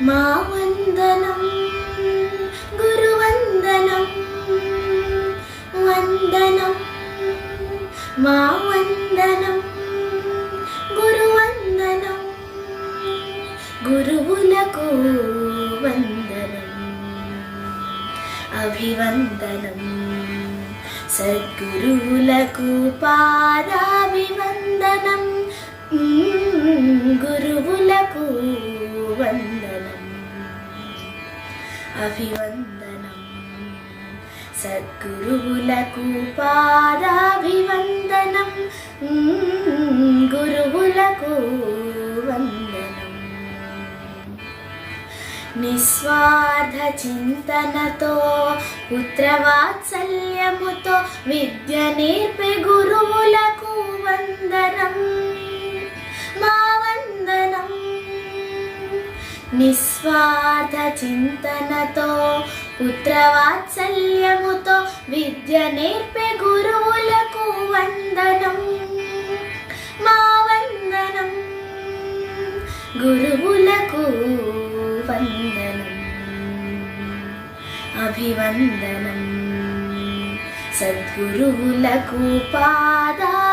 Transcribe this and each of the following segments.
మా వందనం గురువందనం వందనం. మా వందనం గురువందనం. గురువులకు వందనం అభివందనం. సద్గురువులకు పాదాభివందనం. గురువులకు వందనం. అభివందనం. సద్గురువులకు పాదాభివందనం. గురువులకు వందనం. నిస్వార్థ చింతనతో పుత్రవాత్సల్యముతో విద్య నేర్పే గురువులకు వందనం. నిస్వార్థ చింతనతో పుత్రవాత్సల్యముతో విద్య నేర్పే గురువులకు వందనం. మా వందనం. గురువులకు వందనం. అభివందనం. సద్గురువులకు పాదాభివందనం.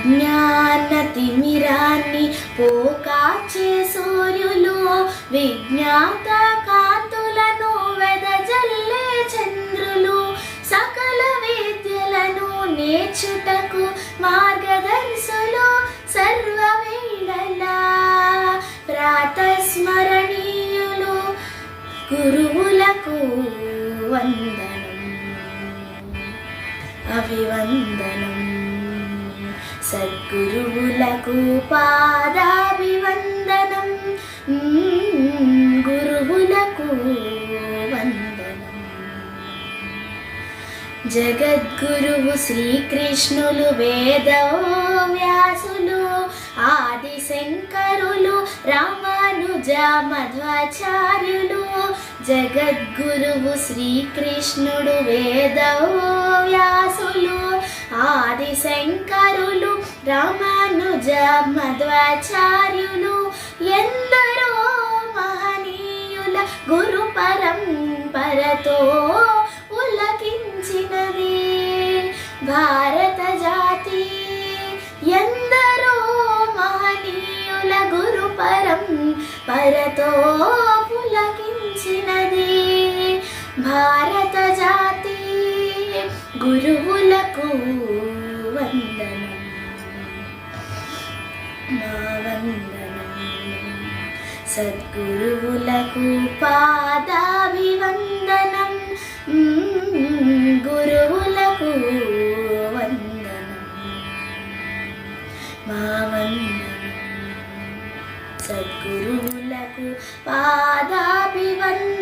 అజ్ఞాన తిమిరాన్ని పోకాచే సూర్యులు విజ్ఞాత కాంతులను వెదజల్లే చంద్రులు సకల విద్యలను నేర్చుటకు మార్గదర్శులు సర్వవేళలా. ప్రాతస్మరణీయులు గురువులకు వందనం అభివందనం. సద్గురువులకు పాదాభివందనం. గురువులకు వందనం. జగద్గురువు శ్రీకృష్ణులు వేదో వ్యాసులు ఆది శంకరులు రామానుజ మధ్వాచార్యులు. జగద్గురువు శ్రీకృష్ణుడు వేదో వ్యాసులు ఆది శంకరులు రామానుజ మధ్వాచార్యులు ఎందరో మహనీయుల గురు పరంపరతో ఉలకించినది. భారత జాతి ఎందరో మహనీయుల గురు పరంపరతో పులకించినది భారత జాతి వందనం నా వందనం సద్గురువులకు పాదాభివందనం. గురువులకు వందనం. మా వందనం సద్గురువులకు పాదాభివందనం.